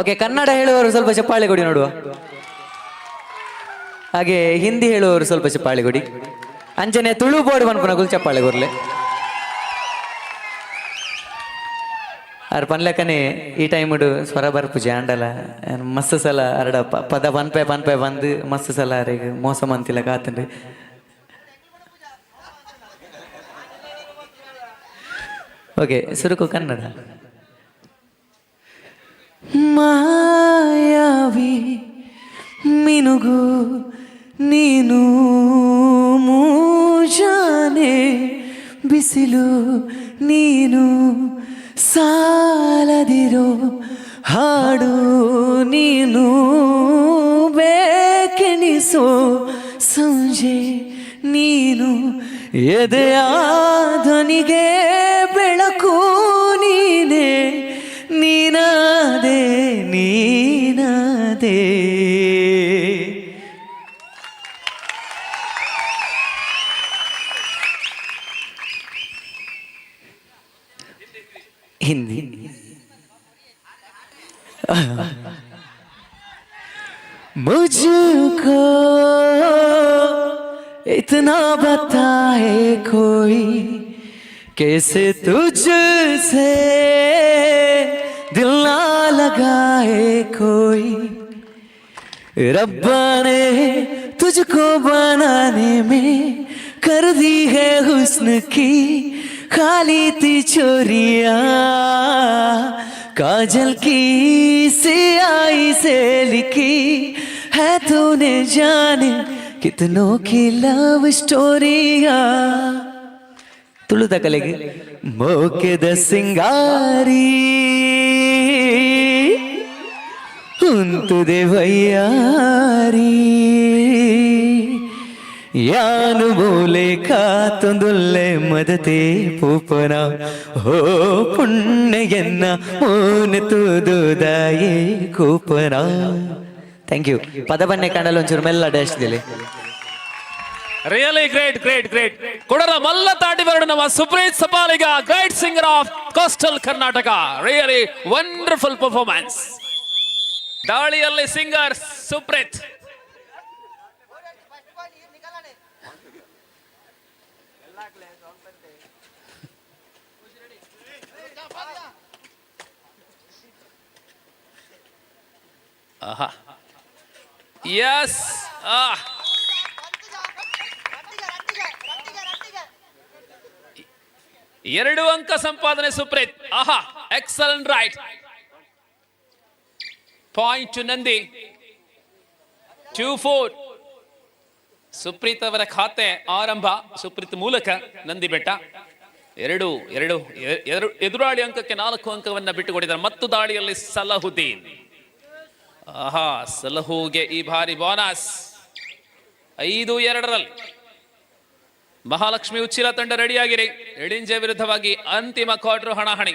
Okay Kannada ಹೇಳುವವರು ಸ್ವಲ್ಪ ಚಪ್ಪಾಳೆ ಕೊಡಿ ನೋಡುವ. ಹಾಗೆ ಹಿಂದಿ ಹೇಳುವವರು ಸ್ವಲ್ಪ ಚಪ್ಪಾಳೆ ಕೊಡಿ. ಅಂಜನೆ ತುಳು ಬೋರ್ಡ್ ಮನ್ಪುನಗುಲ್ ಚಪ್ಪಾಳೆ ಕೊರ್ಲೆ ಅವ್ರ ಪನ್ಲೆಕ್ಕನೆ ಈ ಟೈಮ್ ಸ್ವರ ಬರ್ಪುಜಿ ಆಂಡಲ ಮಸ್ತ್ ಸಲ ಅರಡ ಪದ ಪನ್ಪೆ ಪನ್ಪೆ ಬಂದು ಮಸ್ತ್ ಸಲ ಅರೆಗ್ ಮೋಸ ಮಂತಿಲ್ಲ ಕಾತನ್ರಿ ಓಕೆ ಸುರುಕು ಕನ್ನಡ. ಮಾಯಾವಿ, ಮಿನುಗು ನೀನು ಮೂಜಾನೆ, ಬಿಸಿಲು ನೀನು ಸಾಲದಿರೋ ಹಾಡು ನೀನು ಬೇಕೆನಿಸೋ ಸಂಜೆ ನೀನು ಎದೆಯ ಧ್ವನಿಗೆ ಬೆಳಕು ಹಿಂದಿ मुझको इतना बताए कोई कैसे तुझसे दिल ना लगाए कोई। रब्बा ने तुझको बनाने में कर दी है हुस्न की खाली थी चोरिया काजल की सियाही से लिखी है तूने जाने कितनों की लव स्टोरिया ತುಳುದ ಕಲೆಗೆ ಮೋಕೆದ ಸಿಂಗಾರಿ ಉಂತುದೆ ವಯ್ಯಾರಿ ಯಾನು ಮೂಲೆ ಕಾತೊಂದುಲ್ಲೆ ಮದತೆ ಪೂಪನ. ಹೋ ಪುಣ್ಯನ್ನ ಮೋನೆ ತೂದುದಾಯೇ ಕೂಪನ. ಥ್ಯಾಂಕ್ ಯು ಪದಬನ್ನೆ ಕಾಣಲು ಒಂಚೂರು ಮೆಲ್ಲ ಡ್ಯಾಶ್ ದಿಲಿ ರಿಯಲಿ ಗ್ರೇಟ್ ಗ್ರೇಟ್ ಗ್ರೇಟ್ ಕೊಡರ ಮಲ್ಲ ತಾಟಿ ಬರಡು ನಮ್ಮ Supreeth Sapaliga great singer of coastal Karnataka really wonderful performance ದಾಳಿಯಲ್ಲಿ ಸಿಂಗರ್ ಸುಪ್ರೀತ್. ಆಹಾ ಎಸ್ ಆ ಎರಡು ಅಂಕ ಸಂಪಾದನೆ ಸುಪ್ರೀತ್ ಆಹಾ excellent right point to Nandi two four Supreeth ಅವರ ಖಾತೆ ಆರಂಭ, ಸುಪ್ರೀತ್ ಮೂಲಕ ನಂದಿ ಬೆಟ್ಟ. ಎರಡು ಎರಡು ಎದುರಾಳಿ ಅಂಕಕ್ಕೆ ನಾಲ್ಕು ಅಂಕವನ್ನ ಬಿಟ್ಟುಕೊಟ್ಟಿದ್ದಾರೆ. ಮತ್ತು ದಾಳಿಯಲ್ಲಿ ಸಲಹುದ್ದೀನ್. ಆಹಾ, ಸಲಹುಗೆ ಈ ಬಾರಿ ಬೋನಸ್. ಐದು, ಎರಡರಲ್ಲಿ. ಮಹಾಲಕ್ಷ್ಮಿ ಉಚ್ಚಿಲ ತಂಡ ರೆಡಿಯಾಗಿರಿ ಎಡಿಂಜೆ ವಿರುದ್ಧವಾಗಿ ಅಂತಿಮ ಕ್ವಾರ್ಟರ್ ಹಣಾಹಣಿ.